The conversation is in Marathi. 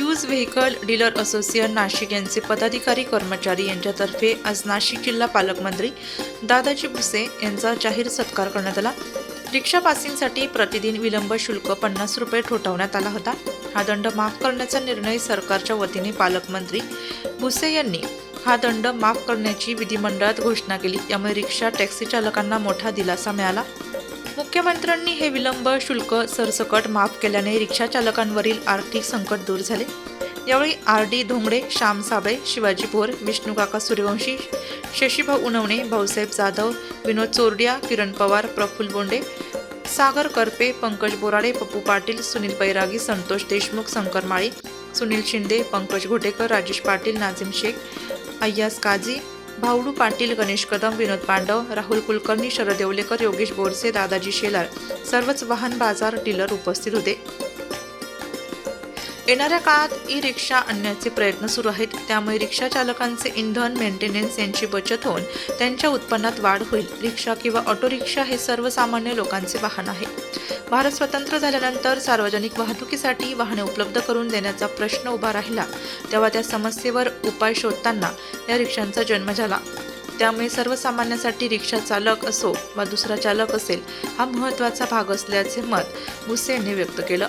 Use vehicle dealer association Nashik यांचे पदाधिकारी कर्मचारी यांच्यातर्फे आज नाशिक जिल्हा पालकमंत्री दादाजी भुसे यांचा जाहीर सत्कार करण्यात आला. रिक्षा पासिंगसाठी प्रतिदिन विलंब शुल्क पन्नास रुपये ठोठावण्यात आला होता. हा दंड माफ करण्याचा निर्णय सरकारच्या वतीने पालकमंत्री भुसे यांनी हा दंड माफ करण्याची विधिमंडळात घोषणा केली. यामुळे रिक्षा टॅक्सी चालकांना मोठा दिलासा मिळाला. मुख्यमंत्र्यांनी हे विलंब शुल्क सरसकट माफ केल्याने रिक्षा चालकांवरील आर्थिक संकट दूर झाले. यावेळी आर डी धोंगडे श्याम साबळे शिवाजी भोर विष्णूकाका सूर्यवंशी शशीभाऊ उनवणे भाऊसाहेब जाधव विनोद चोरडिया किरण पवार प्रफुल्ल बोंडे सागर करपे पंकज बोराडे पप्पू पाटील सुनील बैरागी संतोष देशमुख शंकर माळी सुनील शिंदे पंकज घोटेकर राजेश पाटील नाझीम शेख अय्यास काझी भाऊडू पाटील गणेश कदम विनोद पांडव राहुल कुलकर्णी शरद येवलेकर योगेश बोरसे दादाजी शेलार सर्वच वाहन बाजार डीलर उपस्थित होते. येणाऱ्या काळात ई रिक्षा आणण्याचे प्रयत्न सुरू आहेत. त्यामुळे रिक्षा चालकांचे इंधन मेंटेनन्स यांची बचत होऊन त्यांच्या उत्पन्नात वाढ होईल. रिक्षा किंवा ऑटो रिक्षा हे सर्वसामान्य लोकांचे वाहन आहे. भारत स्वतंत्र झाल्यानंतर सार्वजनिक वाहतुकीसाठी वाहने उपलब्ध करून देण्याचा प्रश्न उभा राहिला. तेव्हा त्या समस्येवर उपाय शोधताना या रिक्षांचा जन्म झाला. त्यामुळे सर्वसामान्यांसाठी रिक्षा चालक असो वा दुसरा चालक असेल हा महत्त्वाचा भाग असल्याचे मत भुसे यांनी व्यक्त केलं.